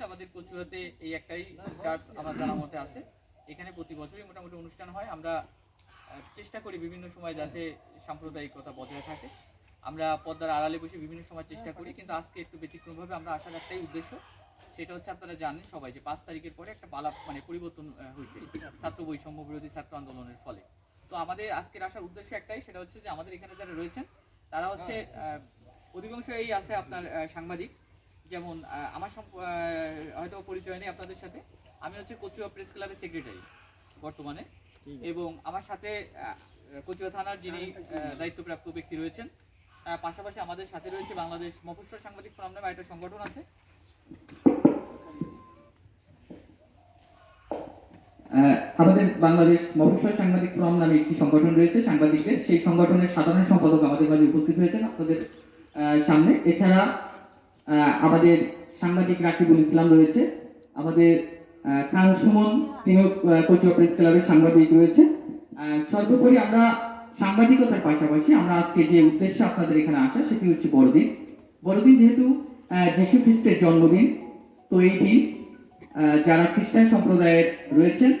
নিয়মিত আমাদের কচুয়াতে এই একটাই চার্চ আমার জানা মতে আছে। এখানে প্রতি বছরই মোটামুটি অনুষ্ঠান হয়। আমরা চেষ্টা করি বিভিন্ন সময় যাতে সাম্প্রদায়িকতা বজায় থাকে। আমরা পদ্মার আড়ালে বসে বিভিন্ন সময় চেষ্টা করি, কিন্তু আজকে একটু ব্যতিক্রমভাবে আমরা আসার একটাই উদ্দেশ্য। সেটা হচ্ছে আপনারা জানেন সবাই যে পাঁচ তারিখের পরে একটা বালা মানে পরিবর্তন হয়েছে ছাত্র বৈষম্য বিরোধী ছাত্র আন্দোলনের ফলে। তো আমাদের আজকের আসার উদ্দেশ্য একটাই, সেটা হচ্ছে যে আমাদের এখানে যারা রয়েছেন, তারা হচ্ছে অধিকাংশ এই আছে আপনার সাংবাদিক। যেমন আমার আহ, হয়তো পরিচয় নেই আপনাদের সাথে। আমি হচ্ছে কচুয়া প্রেস ক্লাবের সেক্রেটারি বর্তমানে। এবং আমার সাথে কচুয়া থানার যিনি দায়িত্বপ্রাপ্ত ব্যক্তি রয়েছেন তার পাশাপাশি আমাদের সাথে রয়েছে বাংলাদেশ মফস্বল সাংবাদিক ফোরাম নামে একটা সংগঠন আছে। আমাদের বাংলাদেশ মফস্বল সাংবাদিক ফোরাম নামে একটি সংগঠন রয়েছে সাংবাদিকদের। সেই সংগঠনের সাধারণ সম্পাদক আমাদের মাঝে উপস্থিত হয়েছেন আপনাদের আহ, সামনে। এছাড়া আমাদের সাংবাদিক রাকিবুল ইসলাম রয়েছে। আমাদের খান সুমন, তিনিও কচুয়া প্রেস ক্লাবের সাংবাদিক রয়েছে। সর্বোপরি আমরা সাংবাদিকতার পাশাপাশি আমরা আজকে যে উদ্দেশ্যে আপনাদের এখানে আসা, সেটি হচ্ছে বড়দিন। বড়দিন যেহেতু যীশু খ্রিস্টের জন্মদিন, তো এই দিন যারা খ্রিস্টান সম্প্রদায়ের রয়েছেন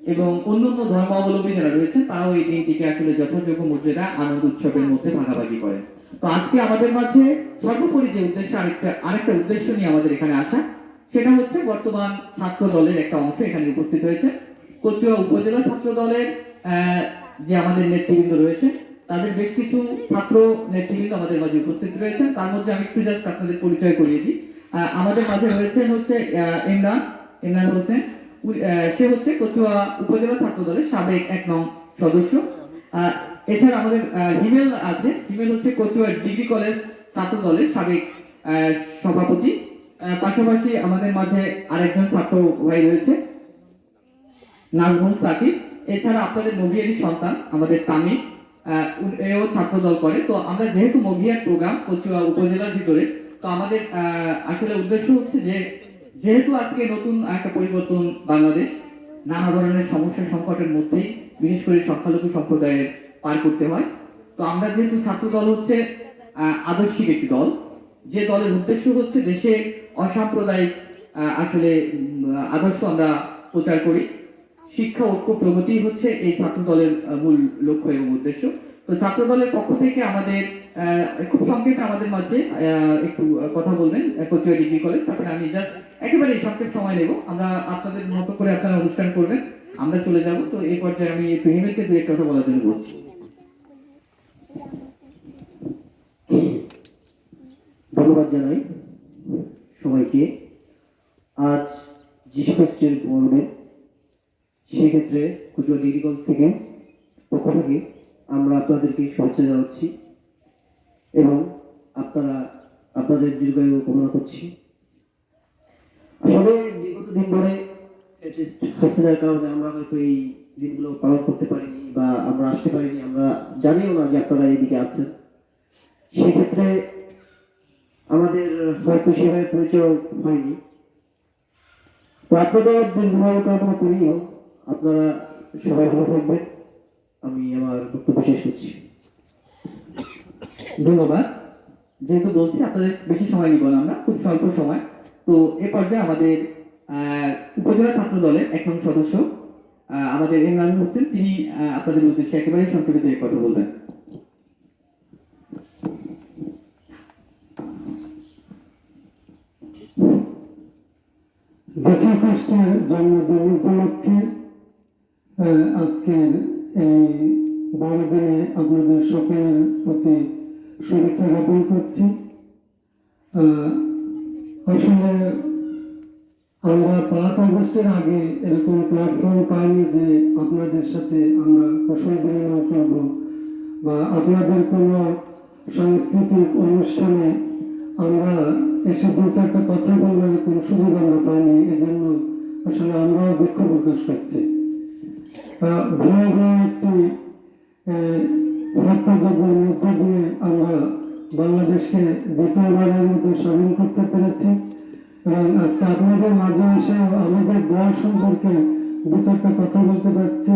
এবং অন্যান্য ধর্মাবলম্বী যারা রয়েছেন, তারাও এই দিনটিকে আসলে যথাযোগ্য মর্যাদা আনন্দ উৎসবের মধ্যে ভাগাভাগি করেন। তো আজকে আমাদের মাঝে সর্বোপরি যে উদ্দেশ্য, আরেকটা আরেকটা উদ্দেশ্য নিয়ে আমাদের এখানে আসা, সেটা হচ্ছে বর্তমান ছাত্র দলের একটা অংশ এখানে উপস্থিত হয়েছে। কচুয়া উপজেলা ছাত্র দলের যে আমাদের নেতৃবৃন্দ রয়েছে, তাদের বেশ কিছু ছাত্র নেতৃবৃন্দ আমাদের মাঝে উপস্থিত রয়েছেন। তার মধ্যে আমি একটু জাস্ট আপনাদের পরিচয় করিয়ে দিই। আমাদের মাঝে রয়েছেন হচ্ছে ইমরান ইমরান হোসেন। সে হচ্ছে কচুয়া উপজেলা ছাত্র দলের সাবেক এক নং সদস্য। এছাড়া আমাদের হিমেল আছে। হিমেল হচ্ছে কচুয়া ডিগ্রি কলেজ ছাত্র দলের সাবেক সভাপতি। পাশাপাশি আমাদের মাঝে আরেকজন ছাত্র ভাই রয়েছে, নাজমুল সাকিব। এছাড়া আপনাদের মভিয়ারি সন্তান, আমাদের তামিম। এও ছাত্র দল করে। তো আমরা যেহেতু মভিয়ার প্রোগ্রাম কচুয়া উপজেলার ভিতরে, তো আমাদের আসলে উদ্দেশ্য হচ্ছে যে, যেহেতু আজকে নতুন একটা পরিবর্তন বাংলাদেশ, নানা ধরনের সমস্যা সংকটের মধ্যেই বিশেষ করে সংখ্যালঘু সম্প্রদায়ের পার করতে হয়। তো আমরা যেহেতু ছাত্র দল হচ্ছে আদর্শিক একটি দল যে দলের উদ্দেশ্য হচ্ছে দেশে অসাম্প্রদায়িক আসলে আদর্শ আমরা প্রচার করি। শিক্ষা ঐক্য প্রগতি হচ্ছে এই ছাত্র দলের মূল লক্ষ্য এবং উদ্দেশ্য। তো ছাত্র দলের পক্ষ থেকে আমাদের খুব সংক্ষেপে আমাদের মাঝে একটু কথা বলবেন আহ, কচুয়া ডিগ্রি কলেজ। তারপরে আমি জাস্ট একেবারে সংক্ষেপ সময় নেব। আমরা আপনাদের মতো করে আপনারা অনুষ্ঠান করবেন। আমরা চলে যাব, তো এই পর্যায়ে আমি একটু হিমেলকে দু একটা কথা বলার জন্য বলছি। ধন্যবাদ জানাই সবাইকে। আজ যিশু খ্রিস্টের বড়দিন সেক্ষেত্রে কুচুয়া ডিগ্রি কলেজ থেকে পক্ষ থেকে আমরা আপনাদেরকে শুভেচ্ছা জানাচ্ছি এবং আপনারা, আপনাদের দীর্ঘায়ু কামনা করছি। আসলে বিগত দিন ধরে কারণে আমরা হয়তো এই দিনগুলো পালন করতে পারিনি বা আমরা আসতে পারিনি, আমরা জানিও না যে আপনারা আছেন। সেক্ষেত্রে আমাদের হয়তো সেভাবে পরিচয় হয়নি। তো আপনাদের দীর্ঘভাবে করিও। আপনারা সবাই ভালো থাকবেন। আমি আমার বক্তব্য শেষ করছি। ধন্যবাদ। যেহেতু বলছি, আপনাদের বেশি সময় নিব না আমরা, খুব স্বল্প সময়। তো এ পর্যায়ে আমাদের উপজেলা ছাত্র দলের এক নং সদস্য আমাদের ইমরান হোসেন। তিনি আপনাদের উদ্দেশ্যে একেবারে সংক্ষেপে দিয়ে কথা বলবেন। যীশু খ্রিস্টের জন্মদিন উপলক্ষে আজকের এই বড়দিনে আপনাদের সকলের প্রতি শুভেচ্ছা জ্ঞাপন করছি। আসলে আমরা পাঁচ আগস্টের আগে এরকম প্ল্যাটফর্ম পাইনি যে আপনাদের সাথে আমরা কুশল বিনিময় করব বা আপনাদের কোনো সাংস্কৃতিক অনুষ্ঠানে আমরা এসে দু চারটা কথা বলবার কোনো সুযোগ আমরা পাইনি। এজন্য আসলে আমরাও দুঃখ প্রকাশ করছি। ভয়াবহ একটি হত্যাযজ্ঞের মধ্য দিয়ে আমরা বাংলাদেশকে দ্বিতীয়বারের মতো স্বাধীন করতে পেরেছি। এবং আপনাদের মাঝে এসে আমাদের দল সম্পর্কে দু চারটা কথা বলতে পারছি।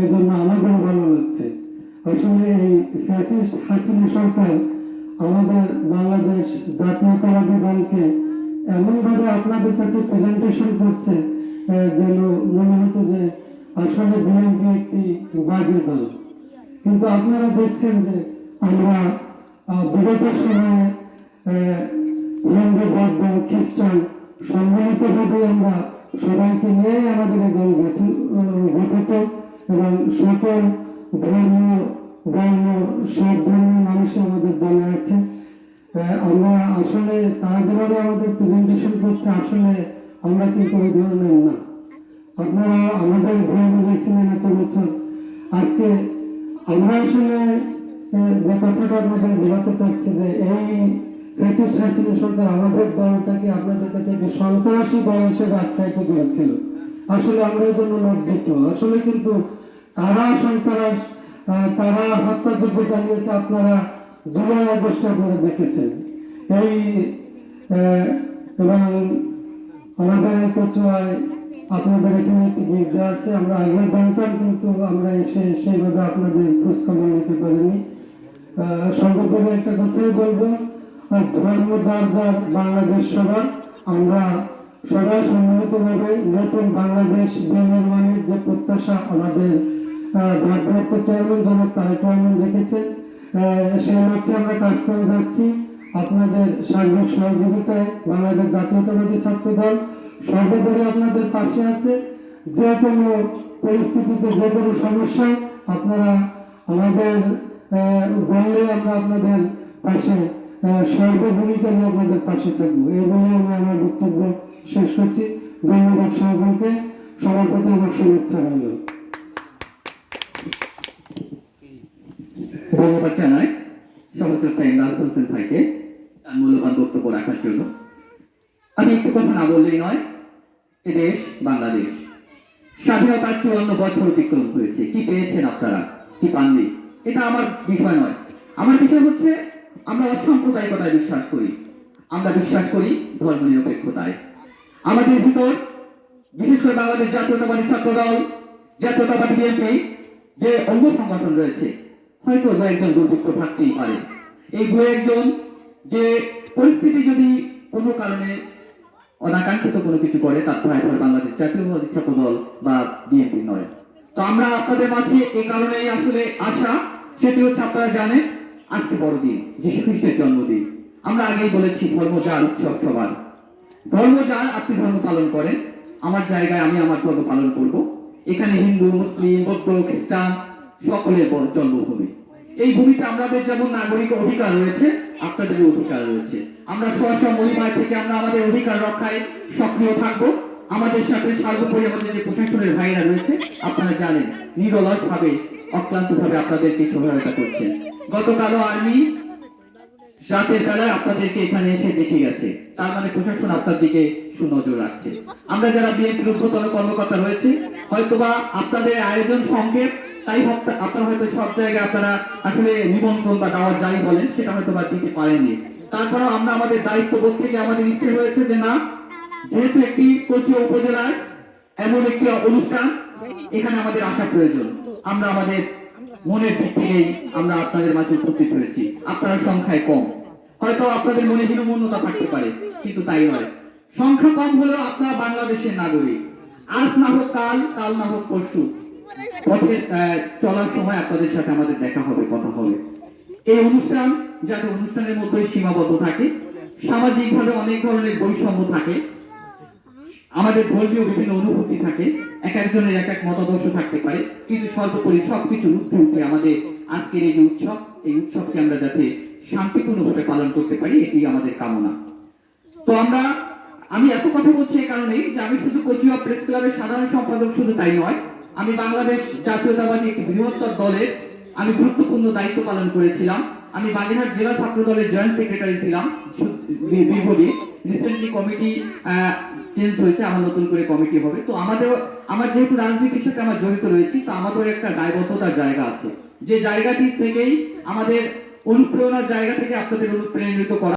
এই জন্য আমাদের ভালো লাগছে। আসলে এই ফ্যাসিস্ট হাসিনা সরকার আমাদের বাংলাদেশ জাতীয়তাবাদী দলকে এমনভাবে আপনাদের কাছে প্রেজেন্টেশন করছে যেন মনে হতো যে আসলে বিএনপি একটি বাজে দল। কিন্তু আপনারা দেখছেন যে আমরা বিগত সময়ে হিন্দু, বৌদ্ধ, খ্রিস্টান সম্মিলিতভাবে আমরা সবাইকে নিয়ে আমাদের দল গঠিত এবং সকল ধর্ম বর্ণ, সব ধর্মের মানুষ আমাদের দলে আছে আমরা আসলে তারা যেভাবে আমাদের প্রেজেন্টেশন করছে আসলে আমরা কিন্তু ওই ধরনের না। আপনারা আমাদের ভুল বুঝেছিলেন এত বছর। আজকে আমরা আসলে যে কথাটা আপনাদের বোঝাতে চাচ্ছি যে এই আমাদের দলটাকে আপনাদের কাছে যে সন্ত্রাসী দল হিসেবে করেছিল। আসলে আমরা জন্য লজ্জিত। আসলে কিন্তু তারা সন্ত্রাস তারা হত্যাযোগ্য জানিয়েছে আপনারা জুলাই আগস্টে আপনারা দেখেছেন। এই এবং আমাদের কচুয়ায় আপনাদের এখানে একটি আছে আমরা আগে জানতাম কিন্তু আমরা এসে সেইভাবে আপনাদের খোঁজখবর নিতে পারিনি। আহ, একটা কথাই বলব। ধর্ম যার যার বাংলাদেশ সবার, আমরা সবাই সম্মিলিতভাবে নতুন বাংলাদেশ বিনির্মাণের যে প্রত্যাশা আমাদের ভারপ্রাপ্ত চেয়ারম্যান জনাব তারেক রহমান রেখেছেন সেই লক্ষ্যে আমরা কাজ করে যাচ্ছি। আপনাদের সার্বিক সহযোগিতায় বাংলাদেশ জাতীয়তাবাদী ছাত্র দল সর্বোপরি আপনাদের পাশে আছে। যে কোনো পরিস্থিতিতে যে কোনো সমস্যায় আপনারা আমাদের বললে আমরা আপনাদের পাশে সর্বভূমিকা নিয়ে আপনাদের পাশে থাকব। এই বলে আমি আমার বক্তব্য শেষ করছি। ধন্যবাদ সকলকে। সবার প্রতি আমার শুভেচ্ছা রইল। ধন্যবাদ জানাই সমাজকর্তা ইমরান হোসেন ভাইকে মূল্যবান বক্তব্য রাখার জন্য। আমি একটু কথা না বললেই নয়, এ দেশ, বাংলাদেশ। স্বাধীনতার চুয়ান্ন বছর অতিক্রম হয়েছে। কি পেয়েছেন আপনারা? কি পাননি? এটা আমার বিষয় নয়। আমার বিষয় হচ্ছে আমরা অসাম্প্রদায়িকতায় বিশ্বাস করি। আমরা বিশ্বাস করি ধর্ম নিরপেক্ষতায়। আমাদের ভিতর, বিশেষ করে বাংলাদেশ জাতীয়তাবাদী ছাত্র দল জাতীয়তাবাদী বিএনপি, যে অঙ্গ সংগঠন রয়েছে, হয়তো দু একজন দুর্বৃত্ত থাকতেই পারে। এই দু একজন যে পরিস্থিতি যদি কোনো কারণে অনাকাঙ্ক্ষিত কোনো কিছু করে, তার দায়ভার বাংলাদেশ জাতীয়তাবাদী ছাত্র দল বা বিএনপি নয়। তো আমরা আপনাদের মাঝে এই কারণেই আসলে আসা সেটি হচ্ছে আপনারা জানেন আজকে বড়দিন যীশু খ্রিস্টের জন্মদিন। আমরা আগেই বলেছি ধর্ম যার উৎসব সবার। ধর্ম যার আপনি ধর্ম পালন করেন। আমার জায়গায় আমি আমার ধর্ম পালন করব। এখানে হিন্দু, মুসলিম, বৌদ্ধ, খ্রিস্টান, সকলের জন্মভূমি এই ভূমিতে আমাদের যেমন নাগরিক অধিকার রয়েছে আপনাদের অধিকার রয়েছে। আমরা সহসা মহিমায় থেকে আমরা আমাদের অধিকার রক্ষায় সক্রিয় থাকব। আমাদের সাথে সর্বোপরি আমাদের যে প্রশাসনের ভাইরা রয়েছে, আপনারা জানেন নিরলস ভাবে অক্লান্ত ভাবে আপনাদেরকে সহায়তা করছেন গতকালও আর্মি রাতের বেলায় আপনাদেরকে এখানে এসে দেখে গেছে। তার মানে প্রশাসন আপনার দিকে সুনজর রাখছে। আমরা যারা বিএনপির ঊর্ধ্বতন কর্মকর্তা রয়েছে, হয়তোবা আপনাদের আয়োজন সংক্ষেপ, তাই আপনারা হয়তো সব জায়গায় আপনারা আসলে নিমন্ত্রণ বা দাওয়াত যাই বলেন, সেটা হয়তো বা দিতে পারেননি। তারপরেও আমরা আমাদের দায়িত্ববোধ থেকে আমাদের ইচ্ছে হয়েছে যে না যেহেতু একটি কোচিয়া উপজেলায় এমন একটি অনুষ্ঠান এখানে আমাদের আসা প্রয়োজন। আমরা আমাদের মনের দিক আমরা আপনাদের মাঝে উপস্থিত হয়েছি। আপনারা সংখ্যায় কম। হয়তো আপনাদের মনে থাকতে পারে, কিন্তু তাই নয়। সংখ্যা কম হলেও আপনারা বাংলাদেশের নাগরিক। আজ না হোক কাল কাল না হোক পরশু, পথে চলার সময় আপনাদের সাথে আমাদের দেখা হবে, কথা হবে। এই অনুষ্ঠান যাতে অনুষ্ঠানের মতোই সীমাবদ্ধ থাকে, সামাজিকভাবে অনেক ধরনের বৈষম্য থাকে আমাদের ধর্মীয় বিভিন্ন অনুভূতি থাকে, এক একজনের এক এক মতাদর্শ থাকতে পারে, কিন্তু সর্বোপরি সবকিছু উঠে উঠে আমাদের আজকের এই যে উৎসব, এই উৎসবকে আমরা যাতে শান্তিপূর্ণভাবে পালন করতে পারি এটি আমাদের কামনা। তো আমরা, আমি এত কথা বলছি এই কারণেই যে আমি শুধু কচুয়া প্রেস ক্লাবের সাধারণ সম্পাদক শুধু তাই নয়, আমি বাংলাদেশ জাতীয়তাবাদী একটি বৃহত্তর দলের, আমি গুরুত্বপূর্ণ দায়িত্ব পালন করেছিলাম, আমি বাগেরহাট জেলা ছাত্র দলের জয়েন্ট সেক্রেটারি ছিলাম দীর্ঘদিন রিসেন্টলি কমিটি চেঞ্জ হয়েছে আমার নতুন করে কমিটি হবে। তো আমাদের আমার যেহেতু রাজনীতির সাথে আমার জড়িত রয়েছি, তো আমাদের একটা দায়বদ্ধতার জায়গা আছে। যে জায়গাটি থেকেই আমাদের অনুপ্রেরণার জায়গা থেকে আপনাদের অনুপ্রেরণিত করা